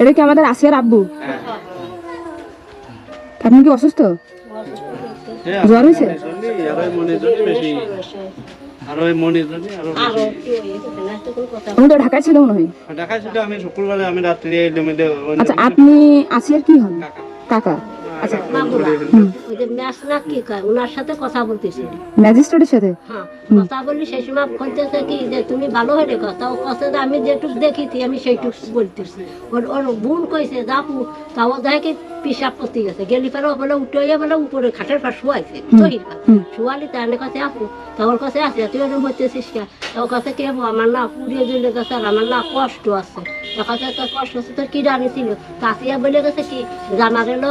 এটা কি আমাদের আসিয়ার আব্বু? আপনি কি অসুস্থ? জ্বর হয়েছে? ঢাকায় ছিল মনে হয়। আচ্ছা আপনি আসিয়ার কি হন? কাকা। আচ্ছা ওই যে ম্যাচ না কি কয়? ওনার সাথে কথা বলতেছি। ম্যাজিস্ট্রেটের সাথে? হ্যাঁ কথা বললি সেই সময় বলতেছে কি যে তুমি ভালো হয়ে কথা ও কথা আমি যেটুক দেখিছি আমি সেইটুক বলতেছি। ওর ওর বোন কইছে যাপু। তাও দেখে পিসাব করতে গেছে। গেলি পরে বলে উঠে বলে উপরে খাটের পর শুয়াইছে। তহির পা তাহলে কাছে আপু। তা কাছে আছে তুই ওরকম হইতেছিস কে? তা কাছে কে আমার না পুড়িয়ে গেছে আর আমার না কষ্ট আছে। তা তোর কষ্ট আছে তোর কি জানিছিল কাশিয়া বলে গেছে কি জানা গেল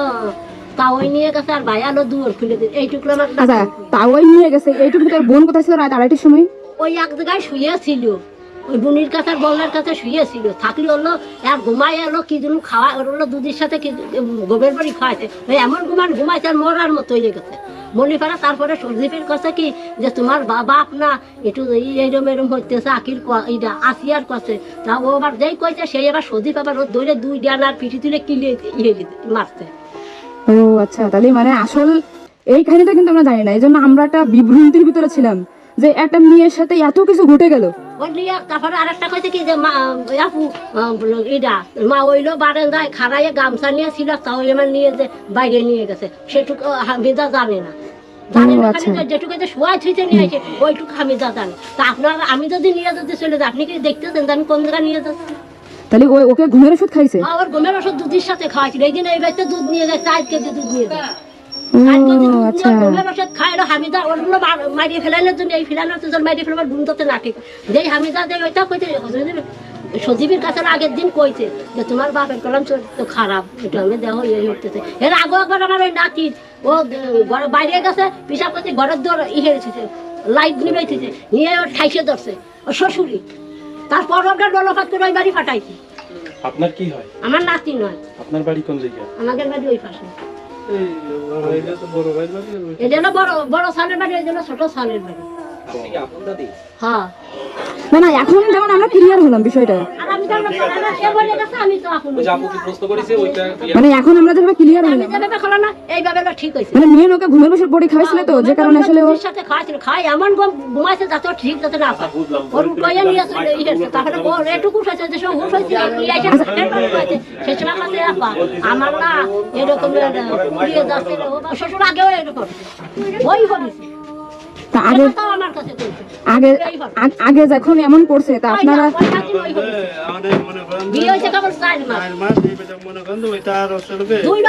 তাওই নিয়ে গেছে আর ভাই আলো দুয়ার খুলে দিন এইটুকু আমার আচ্ছা তাওয়াই নিয়ে গেছে। এইটুকু তোর বোন কোথায় ছিল রাত আড়াইটার সময়? ওই এক জায়গায় শুয়েছিল। ওই বুনির কাছে আর বলনার কাছে শুয়েছিল। থাকলে হলো আর ঘুমাই এলো কি যেন খাওয়া হলো দুধের সাথে কি গোবের বাড়ি খাওয়াইছে। ওই এমন ঘুমান ঘুমাইছে আর মরার মতো হয়ে গেছে। মনিপাড়া তারপরে সর্দীপের কাছে কি যে তোমার বাবা আপনা একটু এই- এইরম এরম হইতেছে আকির আসিয়ার কাছে। তা ও আবার যেই কইছে সেই আবার সর্দীপ আবার ও দৌড়ে দুই ডানার পিঠি তুলে কিলে ইয়ে দিতে মারছে। ও আচ্ছা তাহলে মানে আসল এই কাহিনীটা কিন্তু আমরা জানি না এই জন্য আমরা একটা বিভ্রান্তির ভিতরে ছিলাম যে একটা মেয়ের সাথে এত কিছু ঘটে গেল। ওই তারপরে আরেকটা কইছে কি যে মা আপু ইডা মা ওইলো বারান্দায় খাড়াইয়ে গামছা নিয়ে ছিল তাও এবার নিয়ে যে বাইরে নিয়ে গেছে। সেটুকু হামিদা জানে না। জানে না আচ্ছা। আমি যদি নিয়ে যেতে চলে আপনি কি দেখতেছেন আমি কোন জায়গায় নিয়ে যাচ্ছি তাহলে ওই ওকে ঘুমের ওষুধ খাইছে? আমার ঘুমের ওষুধ দুধের সাথে খাওয়াছিল এই দিন এই বাড়িতে দুধ নিয়ে যায় চার কেজি দুধ নিয়ে যায়। আচ্ছা নিয়ে ঘুমের ওষুধ খাইলো হামিদা ওগুলো মারিয়ে ফেলানোর জন্য এই ফেলানোর জন্য মারিয়ে ফেলবার ঘুম তো না ঠিক যেই হামিদা যে ওইটা কইতে সজীবের কাছে আগের দিন কইছে যে তোমার বাপের কলম তো খারাপ এটা আমি ইয়ে হতেছে এর আগে একবার আমার ওই নাতির ও ঘরে বাইরে গেছে পিসাব করছে ঘরের দর ইয়ে লাইট নিবেছে নিয়ে ওর ঠাইসে ধরছে ও শ্বশুরি তারপর ওটা ডলফাত করে ওই বাড়ি ফাটাইছি। আপনার কি হয়? আমার নাতি নয়। আপনার বাড়ি কোন জায়গায়? আমাদের বাড়ি ওই পাশে। এই তো বড় বাড়ি এই এটা হলো বড় বড় সালের বাড়ি এই জন্য ছোট সালের বাড়ি। হ্যাঁ। না না এখন যেমন আমরা ক্লিয়ার হলাম বিষয়টা। এখন মানে এখন আমরা যেভাবে ক্লিয়ার হলাম। খেলো না এইভাবে ঠিক হয়েছে। মানে মেয়ে ওকে ঘুমের ওষুধ বড়ি খাওয়াইছিল তো যে কারণে আসলে ও সাথে খাওয়াইছিল খাই এমন ঘুমাইছে যাতে ঠিক যাতে না পায় ওর উঠাইয়া নিয়ে চলে এসেছে তারপরে ওর এটুকু হয়েছে যে সব হুশ নিয়ে সে সময় কাছে আপা আমার না এরকম যাচ্ছে শ্বশুর আগেও এরকম। ওই তা আগে আগে আগে যখন এমন করছে তা আপনারা ওই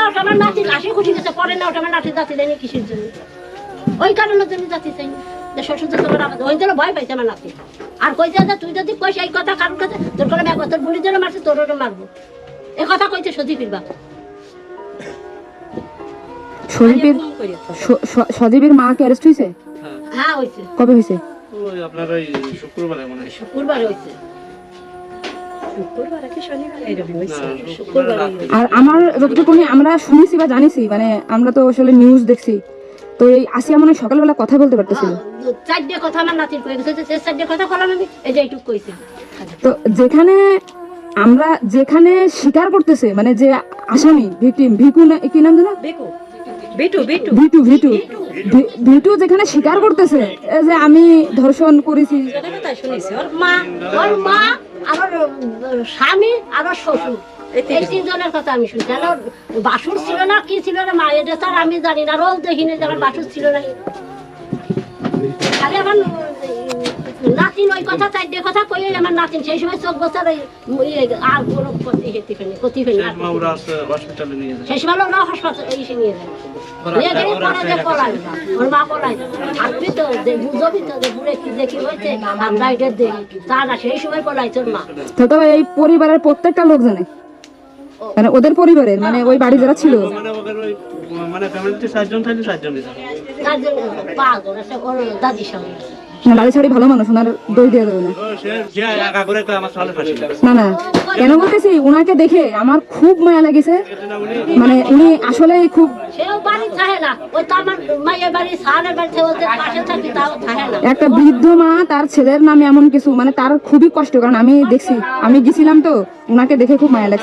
আর ভয় পাইছে আমার নাতি। কইছে যে তুই যদি কইস এই কথা কারোর কাছে তোর কোনো ব্যাগ তোর বুড়ির জন্য মারছে তোর মারবো। এ কথা কইছে সতী ফিরবা সজীবের মা কি অ্যারেস্ট হয়েছে হ্যাঁ হয়েছে কবে হয়েছে ওই আপনার ওই শুক্রবারে মনে হয়। শুক্রবারে। আর আমার যতটুকু আমরা শুনেছি বা জানিছি মানে আমরা তো আসলে নিউজ দেখছি। তো এই আসিয়া মনে সকালবেলা কথা বলতে পারতেছিল। চারটে কথা আমার নাতির কয়ে গেছে। যে চারটে কথা কলাম আমি এই যে এইটুক কইছে। তো যেখানে আমরা যেখানে স্বীকার করতেছে মানে যে আসামি ভিকটিম ভিকু না কি নাম জানো ভিটু ভিটু। V- V2. যেখানে স্বীকার করতেছে যে আমি ধর্ষণ করেছি। ওর মা ওর মা আর স্বামী আর শ্বশুর। এই তিনজনের কথা আমি শুনছি আর বাসুর ছিল না কি ছিল না মা এটা তার আমি জানি না রোল দেখিনি যে আমার বাসুর ছিল না। খালি আমার নাতিন ওই কথা কথা কই আমার নাতিন সেই সময় চোখ বছর ইয়ে আর কোনো ক্ষতি হেতে ফেলে ফেলে সেই সময় ওরা হাসপাতাল এসে নিয়ে যায়। নিয়ে গেলে যে পলায় না ওর মা পলায় থাকবি তো বুঝবি তো যে বুড়ে কি দেখি হয়েছে আমরা এটা দেখি তা না সেই সময় পলাই তোর মা। তো তো এই পরিবারের প্রত্যেকটা লোক জানে। মানে ওদের পরিবারের মানে ওই বাড়ি যারা ছিল। মানে মানে ফ্যামিলিতে থাকলে দাদির সঙ্গে। আছে। ছাড়ি ভালো মানুষ ওনার দই দিয়ে দেবে না। ও সে যে একা করে কয় আমার সালে ফাঁসি না না কেন বলতেছি ওনাকে দেখে আমার খুব মায়া লেগেছে। মানে উনি আসলে খুব একটা বৃদ্ধ মা তার ছেলের নামে এমন কিছু মানে তার খুবই কষ্ট কারণ আমি দেখছি আমি গেছিলাম তো ওনাকে দেখে খুব মায়া লাগছে।